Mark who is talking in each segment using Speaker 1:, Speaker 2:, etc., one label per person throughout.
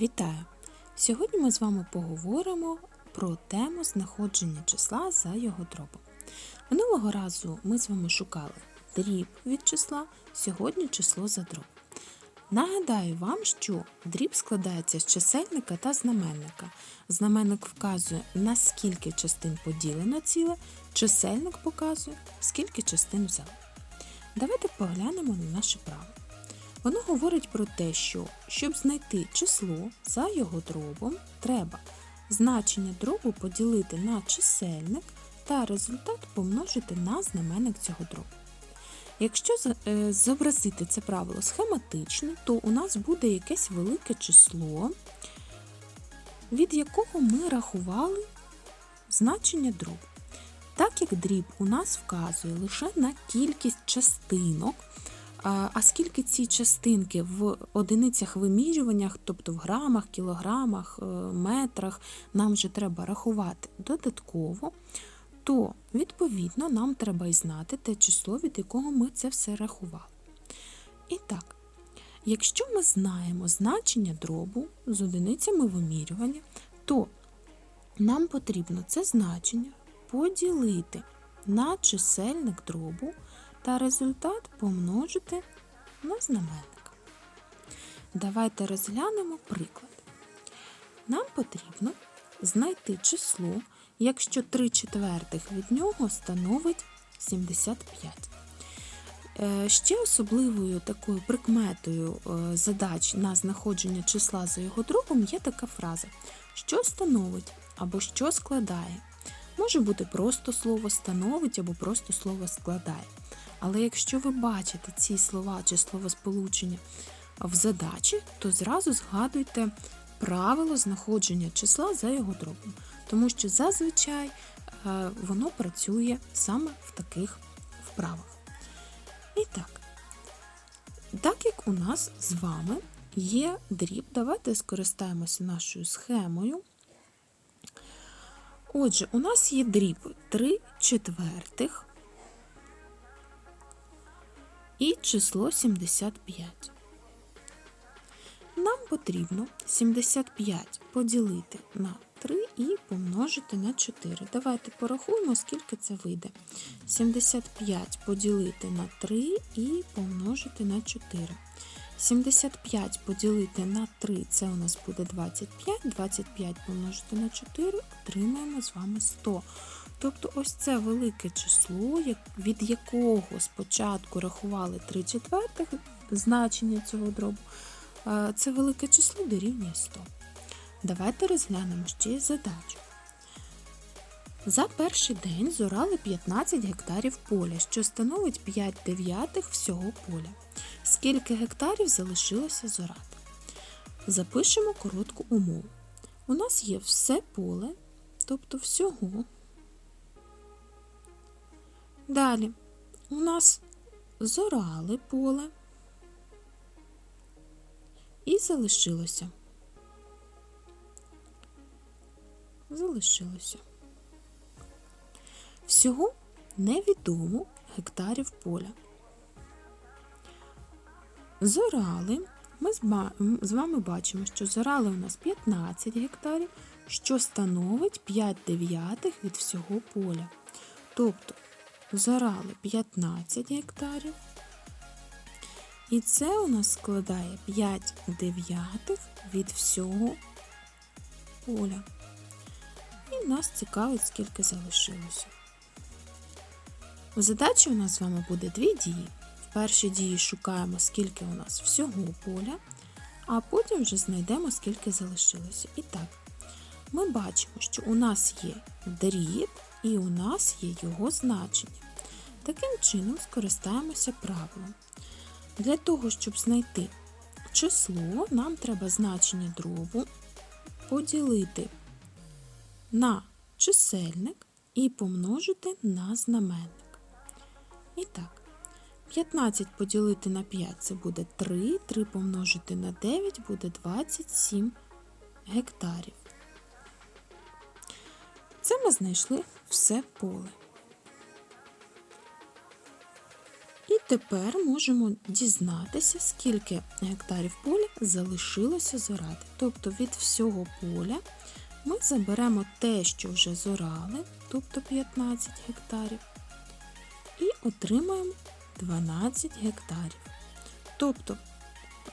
Speaker 1: Вітаю! Сьогодні ми з вами поговоримо про тему знаходження числа за його дробом. Минулого разу ми з вами шукали дріб від числа, сьогодні число за дроб. Нагадаю вам, що дріб складається з чисельника та знаменника. Знаменник вказує, на скільки частин поділено ціле, чисельник показує, скільки частин взяли. Давайте поглянемо на наше право. Воно говорить про те, що щоб знайти число за його дробом, треба значення дробу поділити на чисельник та результат помножити на знаменник цього дробу. Якщо е, зобразити це правило схематично, то у нас буде якесь велике число, від якого ми рахували значення дробу. Так як дріб у нас вказує лише на кількість частинок, а скільки ці частинки в одиницях вимірюваннях, тобто в грамах, кілограмах, е, метрах, нам вже треба рахувати додатково, то відповідно нам треба і знати те число, від якого ми це все рахували. І так, якщо ми знаємо значення дробу з одиницями вимірювання, то нам потрібно це значення поділити на чисельник дробу та результат помножити на знаменник. Давайте розглянемо приклад. Нам потрібно знайти число, якщо 3 четвертих від нього становить 75. Е, Ще особливою такою прикметою е, задач на знаходження числа за його дробом є така фраза, що становить або що складає. Може бути просто слово становить або просто слово складає. Але якщо ви бачите ці слова чи словосполучення в задачі, то зразу згадуйте правило знаходження числа за його дробом. Тому що зазвичай е, воно працює саме в таких вправах. І так, так як у нас з вами є дріб, давайте скористаємося нашою схемою. Отже, у нас є дріб 3 четвертих і число 75. Нам потрібно 75 поділити на 3 і помножити на 4. Давайте порахуємо, скільки це вийде. 75 поділити на 3 і помножити на 4. 75 поділити на 3 це у нас буде 25. 25 помножити на 4 отримаємо з вами 100. Тобто ось це велике число, від якого спочатку рахували 3 четвертих значення цього дробу, е, це велике число дорівнює 100. Давайте розглянемо ще задачу. За перший день зорали 15 гектарів поля, що становить 5 дев'ятих всього поля. Скільки гектарів залишилося зорати? Запишемо коротку умову. У нас є все поле, тобто всього. Далі у нас зорали поле і залишилося. Залишилося. Всього невідомо гектарів поля. Зорали. Ми з вами бачимо, що зорали у нас 15 гектарів, що становить 5 дев'ятих від всього поля. Тобто зорали 15 гектарів. І це у нас складає 5 дев'ятих від всього поля. І нас цікавить, скільки залишилося. У задачі у нас з вами буде дві дії. В першій дії шукаємо, скільки у нас всього поля, а потім вже знайдемо, скільки залишилося. І так, ми бачимо, що у нас є дріб і у нас є його значення. Таким чином скористаємося правилом. Для того, щоб знайти число, нам треба значення дробу поділити на чисельник і помножити на знаменник. І так, 15 поділити на 5 це буде 3, 3 помножити на 9 буде 27 гектарів. Це ми знайшли все поле. І тепер можемо дізнатися, скільки гектарів поля залишилося зорати. Тобто від всього поля ми заберемо те, що вже зорали, тобто 15 гектарів, і отримаємо 12 гектарів. Тобто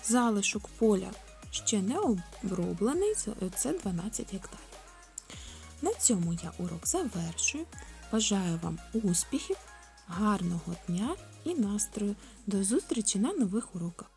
Speaker 1: залишок поля ще не оброблений, це 12 гектарів. На цьому я урок завершую. Бажаю вам успіхів, гарного дня і настрою. До зустрічі на нових уроках!